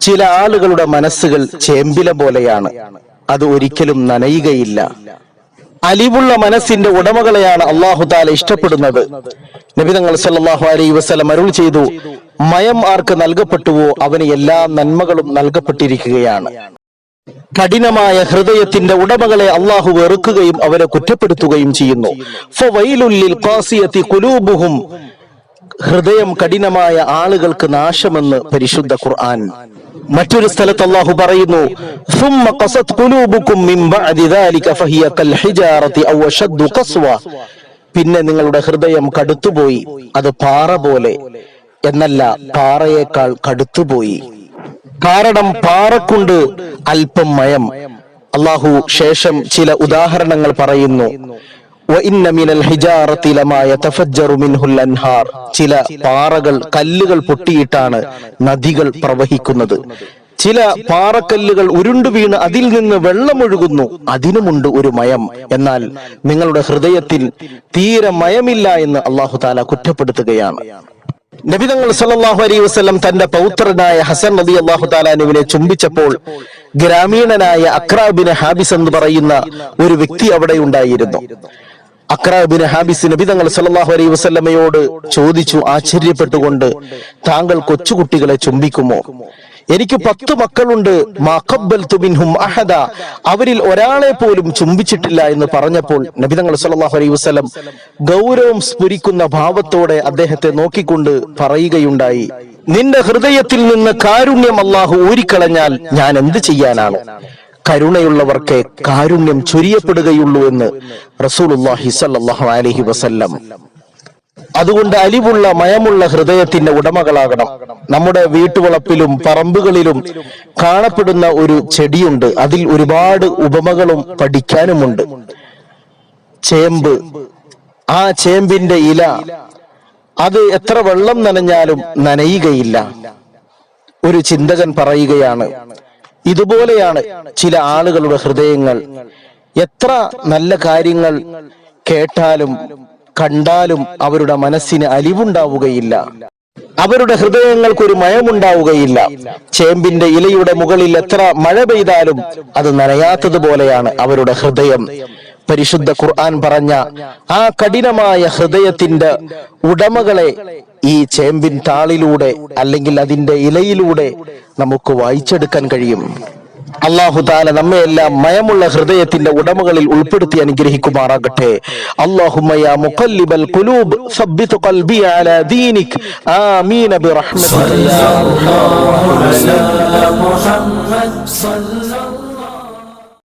ചില ആളുകളുടെ മനസ്സുകൾ ചേമ്പില പോലെയാണ്. അത് ഒരിക്കലും നനയുകയില്ല. അലിവുള്ള മനസ്സിന്റെ ഉടമകളെയാണ് അള്ളാഹു താല ഇഷ്ടപ്പെടുന്നത്. നബിതങ്ങൾ സല്ലാഹു അലൈ വസല്ലം അരുൾ ചെയ്തു മയം ആർക്ക് നൽകപ്പെട്ടുവോ അവന് എല്ലാ നന്മകളും നൽകപ്പെട്ടിരിക്കുകയാണ്. കഠിനമായ ഹൃദയത്തിന്റെ ഉടമകളെ അള്ളാഹു വെറുക്കുകയും അവരെ കുറ്റപ്പെടുത്തുകയും ചെയ്യുന്നു. ഹൃദയം കഠിനമായ ആളുകൾക്ക് നാശമെന്ന് പരിശുദ്ധ ഖുർആൻ. മറ്റൊരു സ്ഥലത്ത് അള്ളാഹു പറയുന്നു പിന്നെ നിങ്ങളുടെ ഹൃദയം കടുത്തുപോയി അത് പാറ പോലെ. എന്നല്ല പാറയേക്കാൾ കടുത്തുപോയി. കാരണം പാറക്കൊണ്ട് അല്പം മയം. അള്ളാഹു ശേഷം ചില ഉദാഹരണങ്ങൾ പറയുന്നു ചില പാറകൾ കല്ലുകൾ പൊട്ടിയിട്ടാണ് നദികൾ പ്രവഹിക്കുന്നത്. ചില പാറക്കല്ലുകൾ ഉരുണ്ടു വീണ് അതിൽ നിന്ന് വെള്ളമൊഴുകുന്നു. അതിനുമുണ്ട് ഒരു മയം. എന്നാൽ നിങ്ങളുടെ ഹൃദയത്തിൽ തീരെ മയമില്ല എന്ന് അള്ളാഹു താല കുറ്റപ്പെടുത്തുകയാണ്. നബിതങ്ങൾ സല്ലാഹു അലൈഹി വസ്ലം തന്റെ പൗത്രനായ ഹസൻ നബി അള്ളാഹു താലാനുവിനെ ചുംബിച്ചപ്പോൾ ഗ്രാമീണനായ അക്രാബിന് ഹാബിസ് എന്ന് പറയുന്ന ഒരു വ്യക്തി അവിടെ ഉണ്ടായിരുന്നു. അക്രാബിന് ഹാബിസ് നബിതങ്ങൾ സല്ലല്ലാഹു അലൈ വസല്ലമയോട് ചോദിച്ചു ആശ്ചര്യപ്പെട്ടുകൊണ്ട് താങ്കൾ കൊച്ചുകുട്ടികളെ ചുംബിക്കുമോ? എനിക്ക് പത്ത് മക്കളുണ്ട്. അഹദ. അവരിൽ ഒരാളെ പോലും ചുംബിച്ചിട്ടില്ല എന്ന് പറഞ്ഞപ്പോൾ നബിതങ്ങൾ സല്ലല്ലാഹു അലൈഹി വസ്ലം ഗൗരവം സ്ഫുരിക്കുന്ന ഭാവത്തോടെ അദ്ദേഹത്തെ നോക്കിക്കൊണ്ട് പറയുകയുണ്ടായി നിന്റെ ഹൃദയത്തിൽ നിന്ന് കാരുണ്യം അള്ളാഹു ഊരിക്കളഞ്ഞാൽ ഞാൻ എന്ത് ചെയ്യാനാണ്? കരുണയുള്ളവർക്ക് കാരുണ്യം ചൊരിയപ്പെടുകയുള്ളൂ എന്ന് റസൂലുള്ളാഹി സല്ലല്ലാഹു അലൈഹി വസല്ലം. അതുകൊണ്ട് അലിവുള്ള മയമുള്ള ഹൃദയത്തിന്റെ ഉടമകളാകണം. നമ്മുടെ വീട്ടുവളപ്പിലും പറമ്പുകളിലും കാണപ്പെടുന്ന ഒരു ചെടിയുണ്ട്. അതിൽ ഒരുപാട് ഉപമകളും പഠിക്കാനുമുണ്ട്. ചേമ്പ്. ആ ചേമ്പിന്റെ ഇല അത് എത്ര വെള്ളം നനഞ്ഞാലും നനയുകയില്ല. ഒരു ചിന്തകൻ പറയുകയാണ് ഇതുപോലെയാണ് ചില ആളുകളുടെ ഹൃദയങ്ങൾ. എത്ര നല്ല കാര്യങ്ങൾ കേട്ടാലും കണ്ടാലും അവരുടെ മനസ്സിന് അലിവുണ്ടാവുകയില്ല. അവരുടെ ഹൃദയങ്ങൾക്ക് ഒരു ചേമ്പിന്റെ ഇലയുടെ മുകളിൽ എത്ര മഴ പെയ്താലും അത് നനയാത്തതുപോലെയാണ് അവരുടെ ഹൃദയം. പരിശുദ്ധ ഖുർആൻ പറഞ്ഞ ആ കഠിനമായ ഹൃദയത്തിന്റെ ഉടമകളെ ഈ ചേമ്പിൻ താളിലൂടെ അല്ലെങ്കിൽ അതിന്റെ ഇലയിലൂടെ നമുക്ക് വായിച്ചെടുക്കാൻ കഴിയും. അള്ളാഹു താല നമ്മയെല്ലാം മയമുള്ള ഹൃദയത്തിന്റെ ഉടമകളിൽ ഉൾപ്പെടുത്തി അനുഗ്രഹിക്കുമാറാകട്ടെ. അള്ളാഹുമയ മുഖല്ലിബൽ സബ്ബിത് ദീനിക്. ആമീൻ.